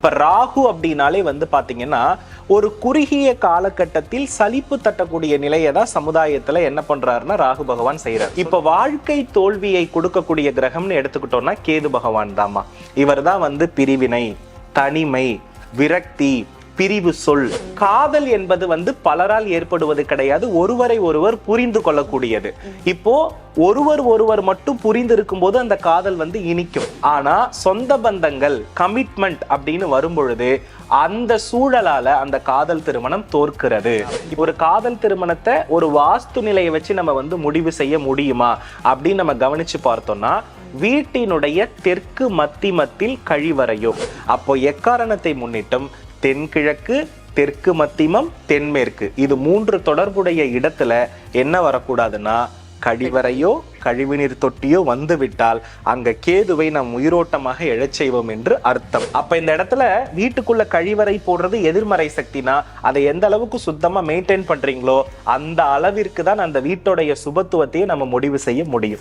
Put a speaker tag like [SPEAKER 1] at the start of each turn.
[SPEAKER 1] இப்போ ராகு அப்படின்னாலே வந்து பார்த்தீங்கன்னா ஒரு குறுகிய காலகட்டத்தில் சலிப்பு தட்டக்கூடிய நிலையை தான் சமுதாயத்தில் என்ன பண்ணுறாருன்னா ராகு பகவான் செய்கிறார் இப்போ வாழ்க்கை தோல்வியை கொடுக்கக்கூடிய கிரகம்னு எடுத்துக்கிட்டோம்னா கேது பகவான் தாம்மா. இவர் தான் வந்து பிரிவினை தனிமை விரக்தி பிரிவு சொல். காதல் என்பது வந்து பலரால் ஏற்படுவது கிடையாது. ஒருவரை ஒருவர் புரிந்து கொள்ளக்கூடியது. இப்போ ஒருவர் ஒருவர் மட்டும் புரிந்து இருக்கும்போது அந்த காதல் வந்து இனிக்கும். ஆனா சொந்த பந்தங்கள் கமிட்மெண்ட் அப்படின்னு வரும்பொழுது அந்த சூழலால அந்த காதல் திருமணம் தோற்கிறது. ஒரு காதல் திருமணத்தை ஒரு வாஸ்து நிலையை வச்சு நம்ம வந்து முடிவு செய்ய முடியுமா அப்படின்னு நம்ம கவனிச்சு பார்த்தோம்னா வீட்டினுடைய தெற்கு மத்திமத்தில் கழிவறையும். அப்போ எக்காரணத்தை முன்னிட்டும்? தென்கிழக்கு தெற்கு மத்திமம் தென்மேற்கு. இது மூன்று தொடர்புடைய இடத்துல என்ன வரக்கூடாதுன்னா கழிவறையோ கழிவுநீர் தொட்டியோ வந்துவிட்டால் அங்க கேதுவை நாம் உயிரோட்டமாக எழச் செய்வோம் என்று அர்த்தம். அப்ப இந்த இடத்துல வீட்டுக்குள்ள கழிவறை போடுறது எதிர்மறை சக்தினா அதை எந்த அளவுக்கு சுத்தமா மெயின்டைன் பண்றீங்களோ அந்த அளவிற்கு தான் அந்த வீட்டுடைய சுபத்துவத்தையே நம்ம முடிவு செய்ய முடியும்.